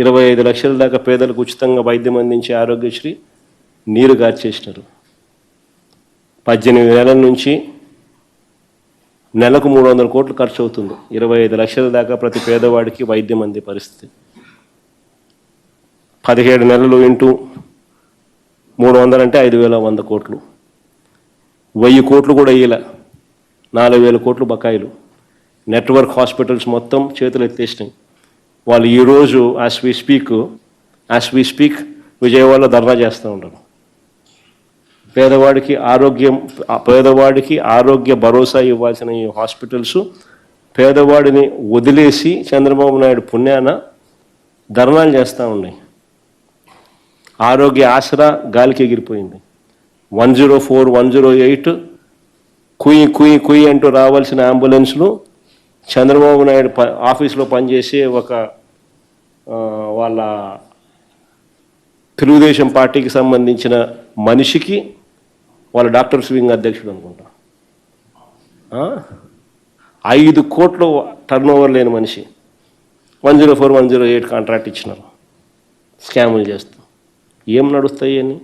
ఇరవై ఐదు లక్షల దాకా పేదలకు ఉచితంగా వైద్యం అందించే ఆరోగ్యశ్రీ నీరు గార్చేసినారు. పద్దెనిమిది నెలల నుంచి నెలకు మూడు వందల కోట్లు ఖర్చు అవుతుంది. ఇరవై ఐదు లక్షల దాకా ప్రతి పేదవాడికి వైద్యం అందే పరిస్థితి. పదిహేడు నెలలు ఇంటూ మూడు వందలు అంటే ఐదు వేల వంద కోట్లు. వెయ్యి కోట్లు కూడా ఇయ్యలే. నాలుగు వేల కోట్లు బకాయిలు. నెట్వర్క్ హాస్పిటల్స్ మొత్తం చేతులు ఎత్తేసినాయి వాళ్ళు ఈరోజు as we speak as we speak విజయవాడలో ధర్నా చేస్తూ ఉంటారు పేదవాడికి ఆరోగ్యం పేదవాడికి ఆరోగ్య భరోసా ఇవ్వాల్సిన ఈ హాస్పిటల్స్ పేదవాడిని వదిలేసి చంద్రబాబు నాయుడు పుణ్యాన ధర్నాలు చేస్తూ ఉన్నాయి. ఆరోగ్య ఆసరా గాలికి ఎగిరిపోయింది. One zero four one zero eight కుయి కుయి కుయి అంటూ రావాల్సిన అంబులెన్స్లు చంద్రబాబు నాయుడు ప ఆఫీస్లో పనిచేసే ఒక వాళ్ళ తెలుగుదేశం పార్టీకి సంబంధించిన మనిషికి వాళ్ళ డాక్టర్స్ వింగ్ అధ్యక్షుడు అనుకుంటా. ఐదు కోట్లు టర్న్ ఓవర్ లేని మనిషి. One zero four one zero eight contract ఇచ్చినారు. స్కాములు చేస్తూ. ఏం నడుస్తాయి అని?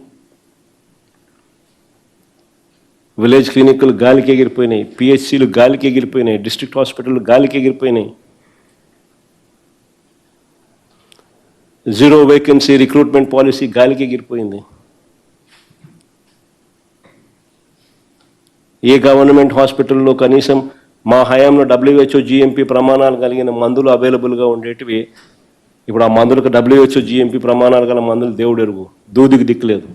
విలేజ్ క్లినిక్లు గాలికి ఎగిరిపోయినాయి. పిహెచ్సిలు గాలికి ఎగిరిపోయినాయి. డిస్ట్రిక్ట్ హాస్పిటల్ గాలికి ఎగిరిపోయినాయి. జీరో వేకెన్సీ రిక్రూట్మెంట్ పాలసీ గాలికి ఎగిరిపోయింది. ఏ గవర్నమెంట్ హాస్పిటల్లో కనీసం మా హయాంలో డబ్ల్యూహెచ్ఓ జిఎంపీ ప్రమాణాలు కలిగిన మందులు అవైలబుల్గా ఉండేటివి ఇప్పుడు ఆ మందులకు డబ్ల్యూహెచ్ఓ జిఎంపీ ప్రమాణాలు గల మందులు దేవుడు ఎరుగు దూదికి దిక్కులేదు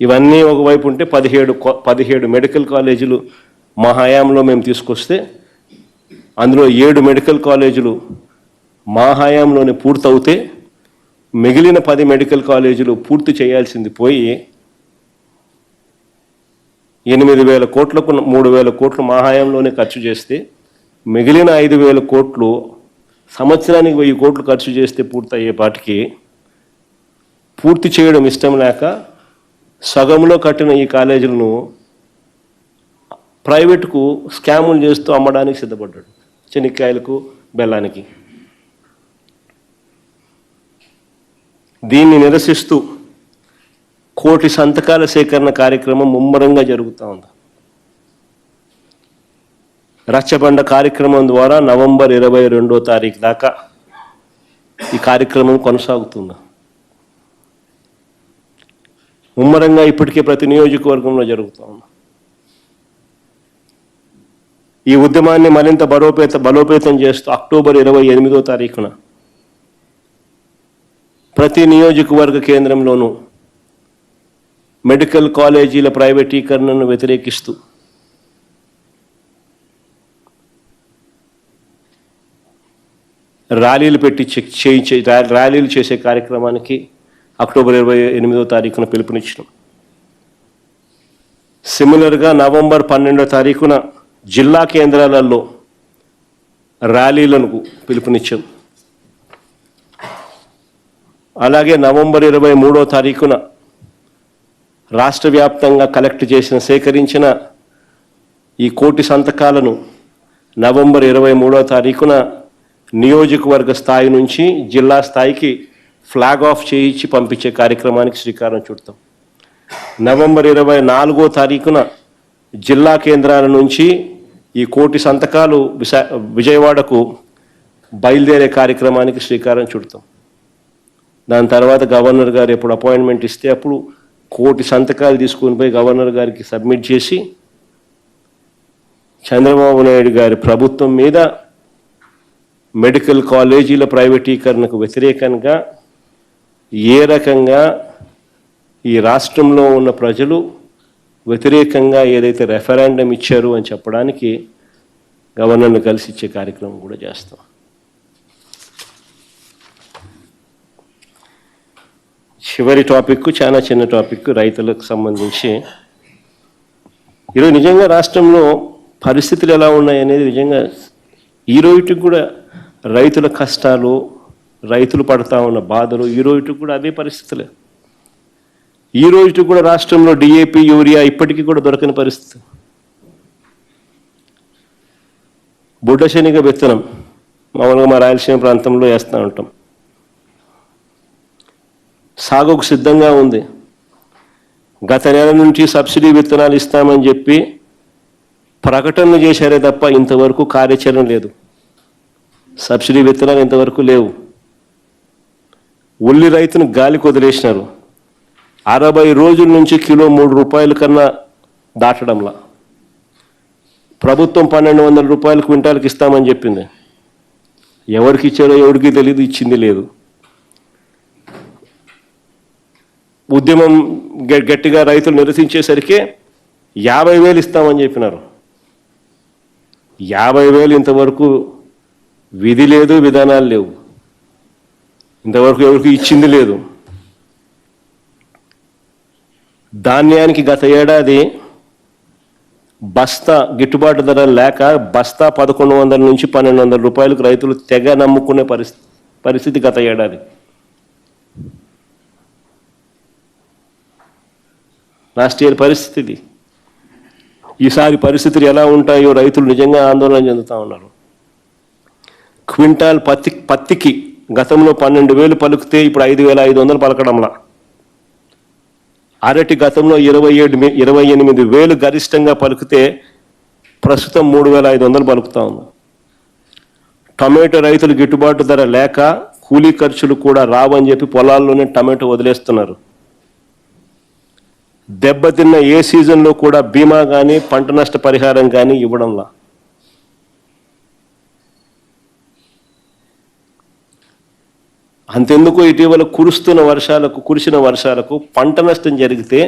ఇవన్నీ ఒకవైపు ఉంటే పదిహేడు కో- పదిహేడు మెడికల్ కాలేజీలు మా హయాంలో మేము తీసుకొస్తే అందులో ఏడు మెడికల్ కాలేజీలు మా హయాంలోనే పూర్తవుతే మిగిలిన పది మెడికల్ కాలేజీలు పూర్తి చేయాల్సింది పోయి ఎనిమిది వేల కోట్లకు మూడు వేల కోట్లు మా హయాంలోనే ఖర్చు చేస్తే మిగిలిన ఐదు వేల కోట్లు సంవత్సరానికి వెయ్యి కోట్లు ఖర్చు చేస్తే పూర్తయ్యే పాటికి పూర్తి చేయడం ఇష్టం లేక సగంలో కట్టిన ఈ కాలేజీలను ప్రైవేటుకు స్కాములు చేస్తూ అమ్మడానికి సిద్ధపడ్డాడు. చెనిక్కాయలకు బెల్లానికి. దీన్ని నిరసిస్తూ కోటి సంతకాల సేకరణ కార్యక్రమం ముమ్మరంగా జరుగుతూ ఉంది. రచ్చబండ కార్యక్రమం ద్వారా నవంబర్ ఇరవై రెండో తారీఖు దాకా ఈ కార్యక్రమం కొనసాగుతుంది. ముమ్మరంగా ఇప్పటికే ప్రతి నియోజకవర్గంలో జరుగుతూ ఉంది. ఈ ఉద్యమాన్ని మరింత బలోపేత బలోపేతం చేస్తూ అక్టోబర్ ఇరవై ఎనిమిదో తారీఖున ప్రతి నియోజకవర్గ కేంద్రంలోనూ మెడికల్ కాలేజీల ప్రైవేటీకరణను వ్యతిరేకిస్తూ ర్యాలీలు పెట్టి చెక్ చేయించే ర్యాలీలు చేసే కార్యక్రమానికి అక్టోబర్ ఇరవై ఎనిమిదో తారీఖున పిలుపునిచ్చినాం. సిమిలర్గా నవంబర్ పన్నెండో తారీఖున జిల్లా కేంద్రాలలో ర్యాలీలకు పిలుపునిచ్చాం. అలాగే నవంబర్ ఇరవై మూడో తారీఖున రాష్ట్ర వ్యాప్తంగా కలెక్ట్ చేసిన సేకరించిన ఈ కోటి సంతకాలను నవంబర్ ఇరవై మూడో తారీఖున నియోజకవర్గ స్థాయి నుంచి జిల్లా స్థాయికి ఫ్లాగ్ ఆఫ్ చేయించి పంపించే కార్యక్రమానికి శ్రీకారం చుడతాం. నవంబర్ ఇరవై నాలుగో తారీఖున జిల్లా కేంద్రాల నుంచి ఈ కోటి సంతకాలు విశా విజయవాడకు బయలుదేరే కార్యక్రమానికి శ్రీకారం చుడతాం. దాని తర్వాత గవర్నర్ గారు ఎప్పుడు అపాయింట్మెంట్ ఇస్తే అప్పుడు కోటి సంతకాలు తీసుకొని పోయి గవర్నర్ గారికి సబ్మిట్ చేసి చంద్రబాబు నాయుడు గారి ప్రభుత్వం మీద మెడికల్ కాలేజీల ప్రైవేటీకరణకు వ్యతిరేకంగా ఏ రకంగా ఈ రాష్ట్రంలో ఉన్న ప్రజలు వ్యతిరేకంగా ఏదైతే రెఫరాండం ఇచ్చారు అని చెప్పడానికి గవర్నర్ను కలిసి ఇచ్చే కార్యక్రమం కూడా చేస్తాం. చివరి టాపిక్ చాలా చిన్న టాపిక్ రైతులకు సంబంధించి ఈరోజు నిజంగా రాష్ట్రంలో పరిస్థితులు ఎలా ఉన్నాయి అనేది నిజంగా ఈరోజుకి కూడా రైతుల కష్టాలు రైతులు పడతా ఉన్న బాధలు ఈరోజుకి కూడా అదే పరిస్థితులే. ఈ రోజు కూడా రాష్ట్రంలో డిఏపి యూరియా ఇప్పటికీ కూడా దొరకని పరిస్థితి. బుడ్డ శనిగ విత్తనం మామూలుగా మా రాయలసీమ ప్రాంతంలో వేస్తూ ఉంటాం. సాగుకు సిద్ధంగా ఉంది. గత నెల నుంచి సబ్సిడీ విత్తనాలు ఇస్తామని చెప్పి ప్రకటనలు చేశారే తప్ప ఇంతవరకు కార్యాచరణ లేదు. సబ్సిడీ విత్తనాలు ఇంతవరకు లేవు. ఉల్లి రైతును గాలి కుదిలేసినారు అరవై రోజుల నుంచి కిలో మూడు రూపాయల కన్నా దాటడంలా. ప్రభుత్వం పన్నెండు వందల రూపాయలు క్వింటాల్కి ఇస్తామని చెప్పింది. ఎవరికి ఇచ్చారో ఎవరికి తెలియదు ఇచ్చింది లేదు. ఉద్యమం గ- గట్టిగా రైతులు నిరసించేసరికి యాభై వేలు ఇస్తామని చెప్పినారు. యాభై వేలు ఇంతవరకు విధి లేదు విధానాలు లేవు. ఇంతవరకు ఎవరికి ఇచ్చింది లేదు. ధాన్యానికి గత ఏడాది బస్తా గిట్టుబాటు ధర లేక బస్తా పదకొండు వందల నుంచి పన్నెండు వందల రూపాయలకు రైతులు తెగ నమ్ముకునే పరిస్థితి పరిస్థితి గత ఏడాది. లాస్ట్ ఇయర్ పరిస్థితి ఇది ఈసారి పరిస్థితులు ఎలా ఉంటాయో రైతులు నిజంగా ఆందోళన చెందుతూ ఉన్నారు. క్వింటాల్ పత్తి పత్తికి గతంలో పన్నెండు వేలు పలుకుతే ఇప్పుడు ఐదు వేల ఐదు వందలు పలకడంలా. అరటి గతంలో ఇరవై ఏడు ఇరవై ఎనిమిది వేలు గరిష్టంగా పలికితే ప్రస్తుతం మూడు వేల ఐదు వందలు పలుకుతా ఉంది. టమాటో రైతులు గిట్టుబాటు ధర లేక కూలీ ఖర్చులు కూడా రావని చెప్పి పొలాల్లోనే టమాటో వదిలేస్తున్నారు. దెబ్బతిన్న ఏ సీజన్లో కూడా బీమా కానీ పంట నష్ట పరిహారం కానీ ఇవ్వడంలా. అంతెందుకు ఇటీవల కురుస్తున్న వర్షాలకు కురిసిన వర్షాలకు పంట నష్టం జరిగితే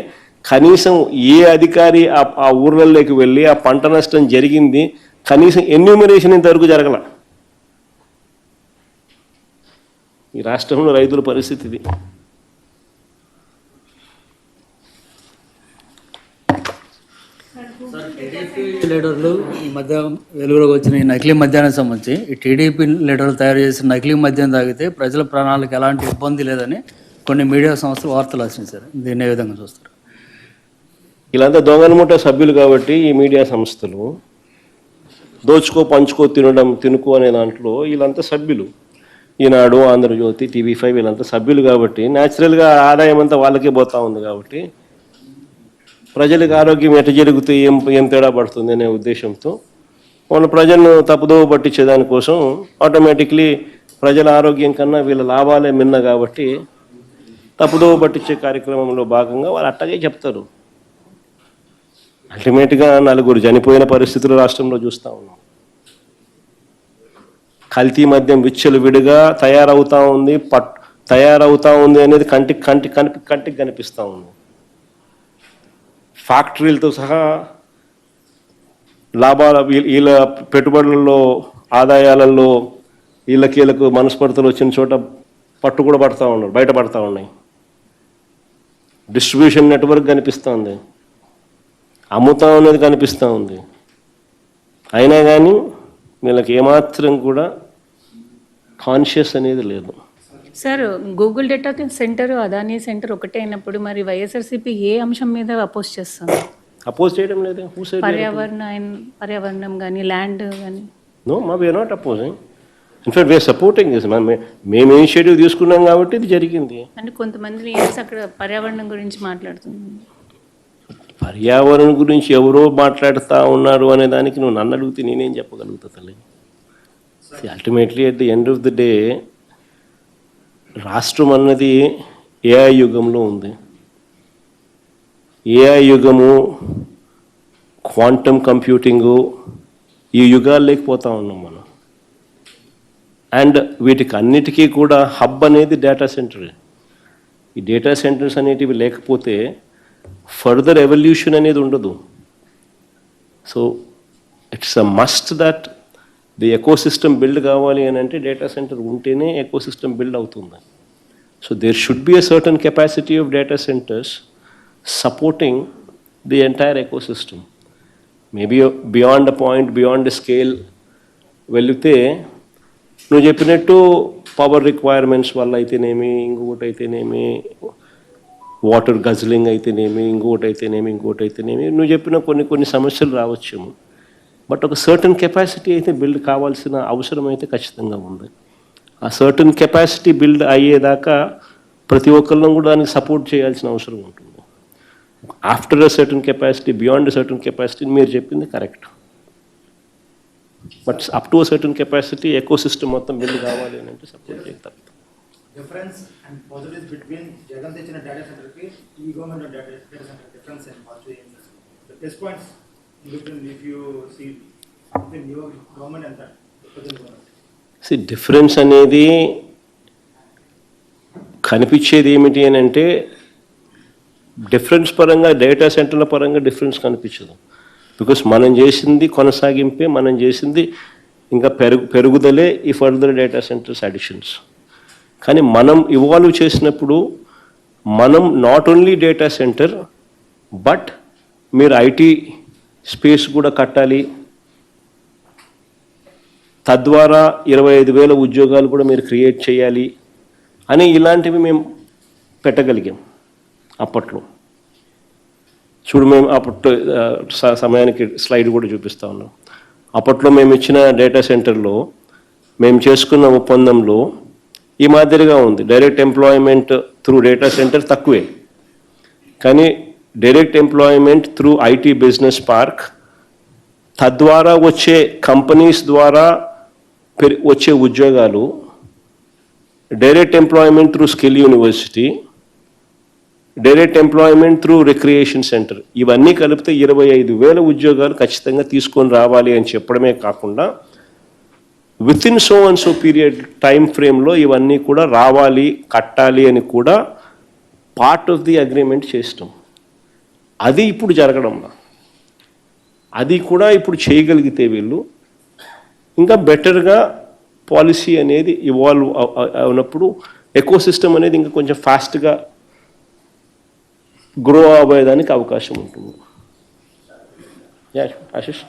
కనీసం ఏ అధికారి ఆ ఆ ఊర్లలోకి వెళ్ళి ఆ పంట నష్టం జరిగింది కనీసం ఎన్యూమరేషన్ ఇంతవరకు జరగల. ఈ రాష్ట్రంలో రైతుల పరిస్థితి ఇది. లీడర్లు ఈ మధ్య వెలుగులోకి వచ్చిన ఈ నకిలీ మద్యానికి సంబంధించి ఈ టీడీపీ లీడర్లు తయారు చేసిన నకిలీ మద్యం తాగితే ప్రజల ప్రాణాలకు ఎలాంటి ఇబ్బంది లేదని కొన్ని మీడియా సంస్థలు వార్తలు ఆశించారు. దీన్ని ఏ విధంగా చూస్తారు? వీళ్ళంతా ముట్ట సభ్యులు కాబట్టి ఈ మీడియా సంస్థలు దోచుకో పంచుకో తినడం తినుకో అనే దాంట్లో వీళ్ళంతా సభ్యులు. ఈనాడు ఆంధ్రజ్యోతి టీవీ ఫైవ్ వీళ్ళంతా సభ్యులు కాబట్టి న్యాచురల్గా ఆదాయం అంతా వాళ్ళకే పోతా ఉంది కాబట్టి ప్రజలకు ఆరోగ్యం ఎట జరిగితే ఏం ఏం తేడా పడుతుంది అనే ఉద్దేశంతో వాళ్ళ ప్రజలను తప్పుదోవ పట్టించే దానికోసం ఆటోమేటిక్లీ ప్రజల ఆరోగ్యం కన్నా వీళ్ళ లాభాలే మిన్న కాబట్టి తప్పుదోవ పట్టించే కార్యక్రమంలో భాగంగా వాళ్ళు అట్టగే చెప్తారు. అల్టిమేట్గా నలుగురు చనిపోయిన పరిస్థితులు రాష్ట్రంలో చూస్తూ ఉన్నాం. కల్తీ మద్యం విచ్చలు విడిగా తయారవుతా ఉంది పట్ తయారవుతా ఉంది అనేది కంటికి కంటికి కనిపి కంటికి కనిపిస్తూ ఉంది. ఫ్యాక్టరీలతో సహా లాభాల వీళ్ళ పెట్టుబడులలో ఆదాయాలలో వీళ్ళకి వీళ్ళకు మనస్పర్ధలు వచ్చిన చోట పట్టు కూడా పడతా ఉన్నారు బయట పడతా ఉన్నాయి. డిస్ట్రిబ్యూషన్ నెట్వర్క్ కనిపిస్తుంది. అమ్ముతా ఉన్నది కనిపిస్తూ ఉంది. అయినా కానీ వీళ్ళకి ఏమాత్రం కూడా కాన్షియస్ అనేది లేదు. Sir Google data centre Adani centre ఒకటే అయినప్పుడు మరి వైఎస్ఆర్సీపీ ఏ అంశం మీద అపోజ్ చేస్తుంది? అపోజ్ చేయడం లేదు? పర్యావరణ పర్యావరణం కానీ ల్యాండ్ కానీ నో మా we're not opposing in fact we're supporting this మేము ఇనిషియేటివ్ తీసుకున్నాం కాబట్టి ఇది జరిగింది. అంటే కొంతమంది లీడర్స్ అక్కడ పర్యావరణం గురించి మాట్లాడుతున్నారు. పర్యావరణం గురించి ఎవరో మాట్లాడుతూ ఉన్నారు అనే దానికి నువ్వు నన్ను అడిగితే నేనేం చెప్పగలుగుతా తల్లి? Ultimately at the end of the day రాష్ట్రం అన్నది ఏఐ యుగంలో ఉంది. ఏఐ యుగము క్వాంటమ్ కంప్యూటింగు ఈ యుగాలు లేకపోతా ఉన్నాం మనం. అండ్ వీటికి అన్నిటికీ కూడా హబ్ అనేది డేటా సెంటర్. ఈ డేటా సెంటర్స్ అనేటివి లేకపోతే ఫర్దర్ ఎవల్యూషన్ అనేది ఉండదు. So it's a must that the ecosystem build కావాలి అని అంటే డేటా సెంటర్ ఉంటేనే ఎకో సిస్టమ్ బిల్డ్ అవుతుంది. So there should be a certain capacity of data centres supporting the entire ecosystem maybe beyond a point beyond scale వెళితే నువ్వు చెప్పినట్టు power requirements వల్ల అయితేనేమి ఇంకొకటి అయితేనేమి వాటర్ గజ్లింగ్ అయితేనేమి ఇంకొకటి అయితేనేమి ఇంకొకటి అయితేనేమి నువ్వు చెప్పిన కొన్ని కొన్ని సమస్యలు రావచ్చేమో. బట్ ఒక సర్టన్ కెపాసిటీ అయితే బిల్డ్ కావాల్సిన అవసరం అయితే ఖచ్చితంగా ఉంది. ఆ సర్టన్ కెపాసిటీ బిల్డ్ అయ్యేదాకా ప్రతి ఒక్కళ్ళం కూడా దానికి సపోర్ట్ చేయాల్సిన అవసరం ఉంటుంది. After a certain capacity beyond certain capacity మీరు చెప్పింది correct. But up to certain capacity ecosystem మొత్తం బిల్డ్ కావాలి అని అంటే సపోర్ట్ చేస్తారు difference and positives between Jagan తెచ్చిన డేటా ఈ government data centre difference and positive plus points see difference అనేది కనిపించేది ఏమిటి అని అంటే డిఫరెన్స్ పరంగా డేటా సెంటర్ల పరంగా డిఫరెన్స్ కనిపించదు. బికాస్ మనం చేసింది కొనసాగింపే మనం చేసింది ఇంకా పెరుగు పెరుగుదలే ఈ ఫర్దర్ డేటా సెంటర్స్ అడిషన్స్ కానీ మనం ఇవాల్వ్ చేసినప్పుడు మనం not only data centre but మీరు ఐటీ స్పేస్ కూడా కట్టాలి. తద్వారా ఇరవై ఐదు వేల ఉద్యోగాలు కూడా మీరు క్రియేట్ చేయాలి అని ఇలాంటివి మేము పెట్టగలిగాం అప్పట్లో. చూడు మేము అప్పట్లో సమయానికి స్లైడ్ కూడా చూపిస్తా ఉన్నాం. అప్పట్లో మేము ఇచ్చిన డేటా సెంటర్లో మేము చేసుకున్న ఒప్పందంలో ఈ మాదిరిగా ఉంది. Direct employment through data centre తక్కువే. కానీ direct employment through IT business park తద్వారా వచ్చే కంపెనీస్ ద్వారా పెరి- వచ్చే ఉద్యోగాలు. Direct employment through skill university direct employment through recreation centre ఇవన్నీ కలిపితే ఇరవై ఐదు వేల ఉద్యోగాలు ఖచ్చితంగా తీసుకొని రావాలి అని చెప్పడమే కాకుండా within so and so period time ఫ్రేమ్లో ఇవన్నీ కూడా రావాలి కట్టాలి అని కూడా పార్ట్ ఆఫ్ ది అగ్రిమెంట్ చేస్తాం. అది ఇప్పుడు జరగడంలా అది కూడా ఇప్పుడు చేయగలిగితే వీళ్ళు ఇంకా బెటర్గా పాలసీ అనేది ఇవాల్వ్ అయినప్పుడు ఎకో సిస్టమ్ అనేది ఇంకా కొంచెం ఫాస్ట్గా గ్రో అవ్వేదానికి అవకాశం ఉంటుంది. Ashish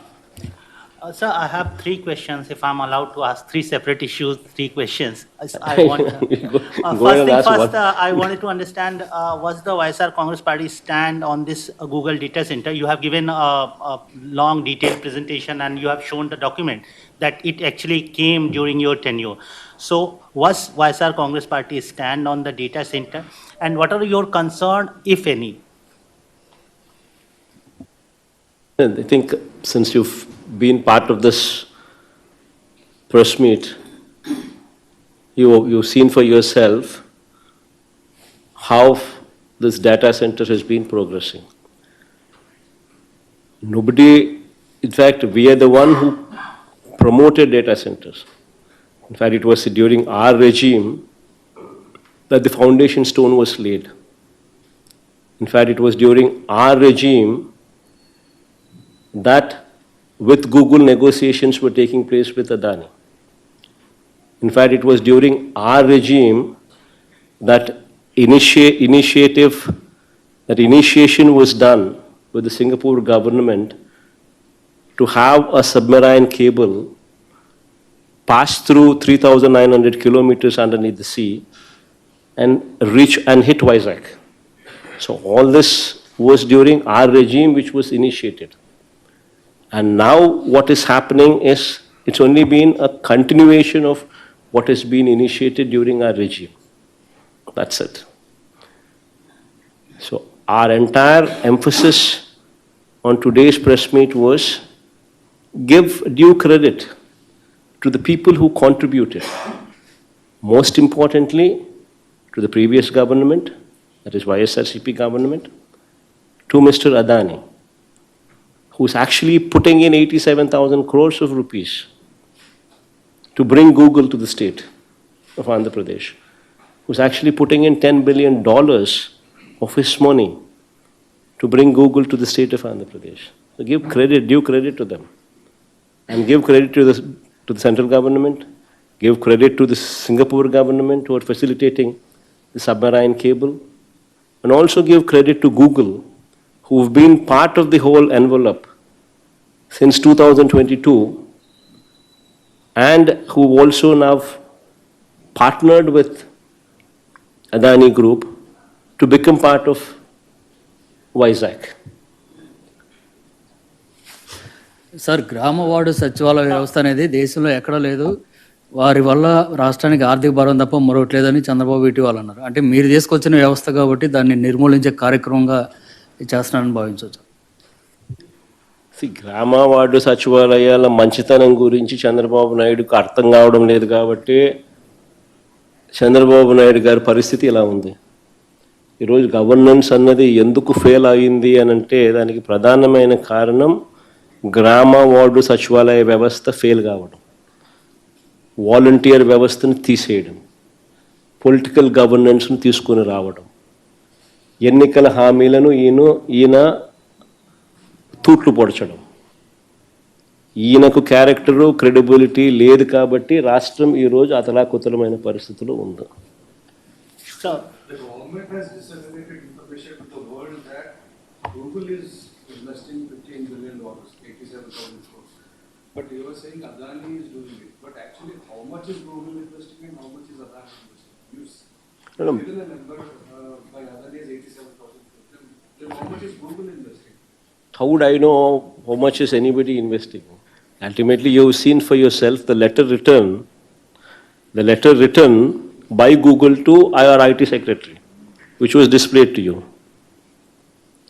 Uh, Sir, I have three questions, if I'm allowed to ask three separate issues, three questions. I want, Uh, go First and thing ask first, uh, I wanted to understand, uh, what's the YSR Congress Party stand on this uh, Google Data Center? You have given a, a long detailed presentation and you have shown the document that it actually came during your tenure. So what's YSR Congress Party stand on the data center? And what are your concern, if any? And I think since you've been part of this press meet, you, you've seen for yourself how this data center has been progressing. Nobody, in fact, we are the one who promoted data centers. In fact, it was during our regime that the foundation stone was laid. In fact, it was during our regime that with Google negotiations were taking place with Adani. In fact, it was during our regime that initi- initiative, that initiation was done with the Singapore government to have a submarine cable pass through 3,900 kilometers underneath the sea and reach and hit Vizag. So all this was during our regime, which was initiated. And now what is happening is, it's only been a continuation of what has been initiated during our regime. That's it. So our entire emphasis on today's press meet was give due credit to the people who contributed. Most importantly, to the previous government, that is YSRCP government, to Mr. Adani who's actually putting in 87,000 crores of rupees to bring Google to the state of Andhra Pradesh, who's actually putting in $10 billion of his money to bring Google to the state of Andhra Pradesh. So give credit, due credit to them. And give credit to the, to the central government, give credit to the Singapore government who are facilitating the submarine cable, and also give credit to Google who've been part of the whole envelope since 2022 and who also now partnered with Adani Group to become part of WISAC. Sir గ్రామ ward సచివాలయ వ్యవస్థ అనేది దేశంలో ఎక్కడ లేదు. వారి వల్ల రాష్ట్రానికి ఆర్థిక భారం తప్ప మరొకటి లేదని చంద్రబాబు ఇటీవల అన్నారు. అంటే మీరు తీసుకొచ్చిన వ్యవస్థ కాబట్టి దాన్ని నిర్మూలించే కార్యక్రమంగా చేస్తున్నారని భావించవచ్చు. గ్రామ వార్డు సచివాలయాల మంచితనం గురించి చంద్రబాబు నాయుడుకు అర్థం కావడం లేదు కాబట్టి చంద్రబాబు నాయుడు గారి పరిస్థితి ఇలా ఉంది. ఈరోజు గవర్నెన్స్ అన్నది ఎందుకు ఫెయిల్ అయింది అని అంటే దానికి ప్రధానమైన కారణం గ్రామ వార్డు సచివాలయ వ్యవస్థ ఫెయిల్ కావడం. వాలంటీర్ వ్యవస్థను తీసేయడం. పొలిటికల్ గవర్నెన్స్ను తీసుకొని రావడం. ఎన్నికల హామీలను ఈయన ఈయన తూట్లు పొడచడం. ఈయనకు క్యారెక్టరు క్రెడిబిలిటీ లేదు కాబట్టి రాష్ట్రం ఈరోజు అతలాకుతలమైన పరిస్థితిలో ఉంది. So, how is is is is would I know how much is anybody investing? Ultimately, you've seen for yourself the letter written, the letter written by Google to our IT secretary, which was displayed to you,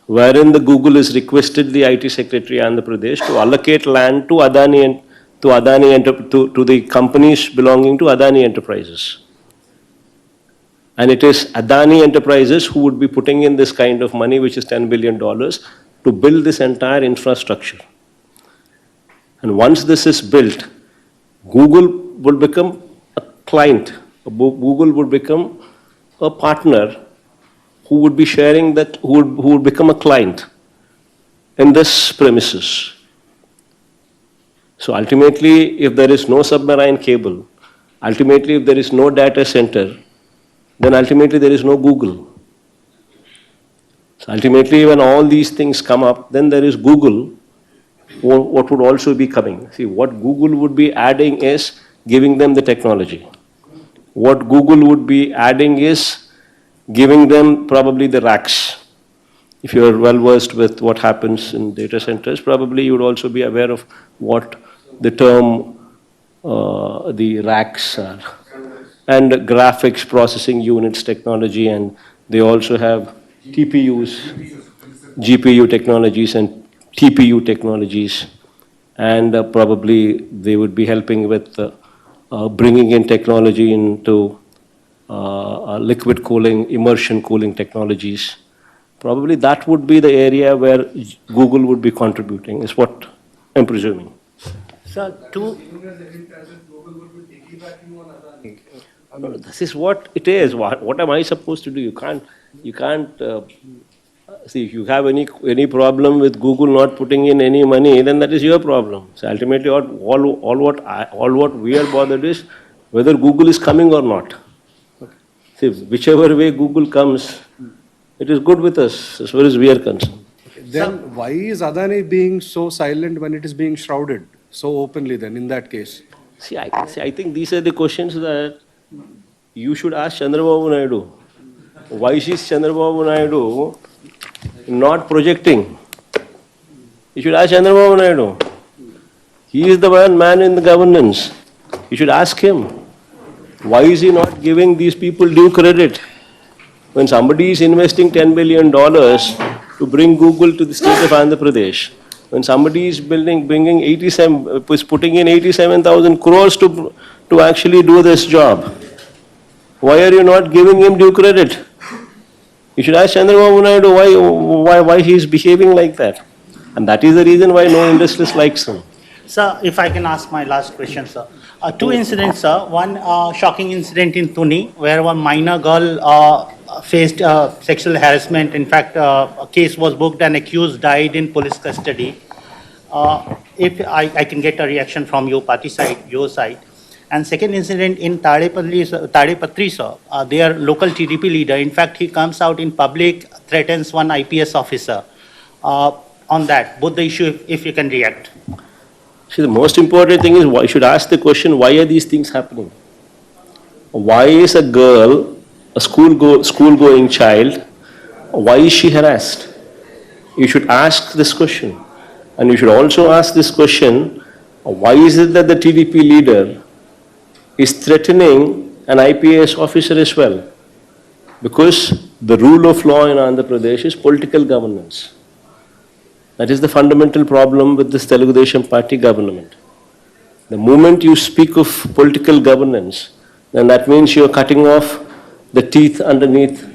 wherein the Google has requested the IT secretary Andhra Pradesh to allocate land to Adani and to Adani enter, to, to the companies belonging to Adani Enterprises. And it is Adani Enterprises who would be putting in this kind of money, which is $10 billion, to build this entire infrastructure. And once this is built, Google will become a client. Google would become a partner who would be sharing that, who would, who would become a client in this premises. So ultimately, if there is no submarine cable, ultimately, if there is no data center, then ultimately there is no Google. So ultimately, when all these things come up, then there is Google, wha- what would also be coming. See, what Google would be adding is giving them the technology. What Google would be adding is giving them probably the racks. If you're well versed with what happens in data centers, probably you would also be aware of what the term uh, the racks are. And graphics processing units technology, and they also have TPUs, GPU technologies, and TPU technologies. And uh, probably they would be helping with uh, uh, bringing in technology into uh, uh, liquid cooling, immersion cooling technologies. Probably that would be the area where Google would be contributing, is what I'm presuming. sir, two, Even as it as if Google would be piggybacking on Adani. No, This is what it is. What, what am I supposed to do? You can't, you can't, uh, see, if you have any, any problem with Google not putting in any money, then that is your problem. So ultimately, what, all, all what, I, all what we are bothered is whether Google is coming or not. See, whichever way Google comes, it is good with us as far as we are concerned. Then why is Adani being so silent when it is being shrouded so openly then in that case? See, I, see, I think these are the questions that you should ask Chandrababu Naidu. Why is Chandrababu Naidu not projecting? You should ask Chandrababu Naidu. He is the one man in the governance. You should ask him. Why is he not giving these people due credit? When somebody is investing $10 billion to bring Google to the state of Andhra Pradesh, when somebody is building, bringing 87, is putting in 87,000 crores to, to actually do this job, why are you not giving him due credit? You should ask Chandrababu Naidu why, why, why he is behaving like that. And that is the reason why no industrialist likes him. Sir, if I can ask my last question, sir. Uh, Two incidents, sir. One uh, shocking incident in Tuni, where one minor girl uh, faced uh, sexual harassment. In fact, uh, a case was booked and accused died in police custody. Uh, If I I can get a reaction from your party side, your side. And second incident in Tadepatri, uh, their local TDP leader, in fact, he comes out in public, threatens one IPS officer. Uh, On that, both the issue, if- if you can react. See, the most important thing is why you should ask the question why are these things happening? Why is a girl, a school go, school going child, why is she harassed? You should ask this question. And you should also ask this question, why is it that the TDP leader is threatening an IPS officer as well? Because the rule of law in Andhra Pradesh is political governance. That is the fundamental problem with this Telugu Desam party government. The moment you speak of political governance, then that means you're cutting off the teeth underneath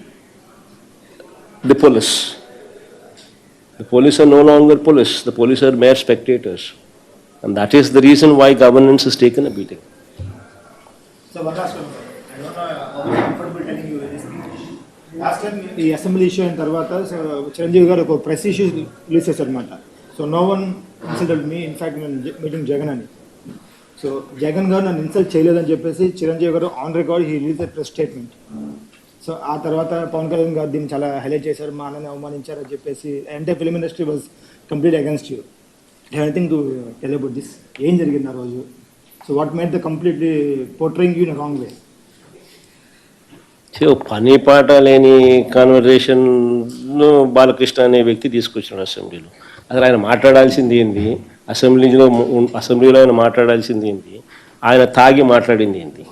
the police. The police are no longer police, the police are mere spectators. And that is the reason why governance has taken a beating. So one last one. I don't know uh, how comfortable telling you this thing. Last ఈ assembly issue అయిన తర్వాత so Chiranjeevi గారు ఒక press issue release చేశారు అనమాట so no one insulted me in fact నేను meeting Jagan అని. So Jagan గారు నన్ను ఇన్సల్ట్ చేయలేదని చెప్పేసి చిరంజీవి గారు on record he release press statement so ఆ తర్వాత పవన్ కళ్యాణ్ గారు దీన్ని చాలా హైలైట్ చేశారు. మా అన్నని అవమానించారు అని చెప్పేసి అంటే film industry was complete against you anything to tell about this ఏం జరిగింది ఆ రోజు? What made the completely portraying you in wrong way so పని పాట లేని కాన్వర్జేషన్ను బాలకృష్ణ అనే వ్యక్తి తీసుకొచ్చాడు అసెంబ్లీలో. అసలు ఆయన మాట్లాడాల్సింది ఏంది? అసెంబ్లీలో అసెంబ్లీలో ఆయన మాట్లాడాల్సింది ఏంది? ఆయన తాగి మాట్లాడింది ఏంది?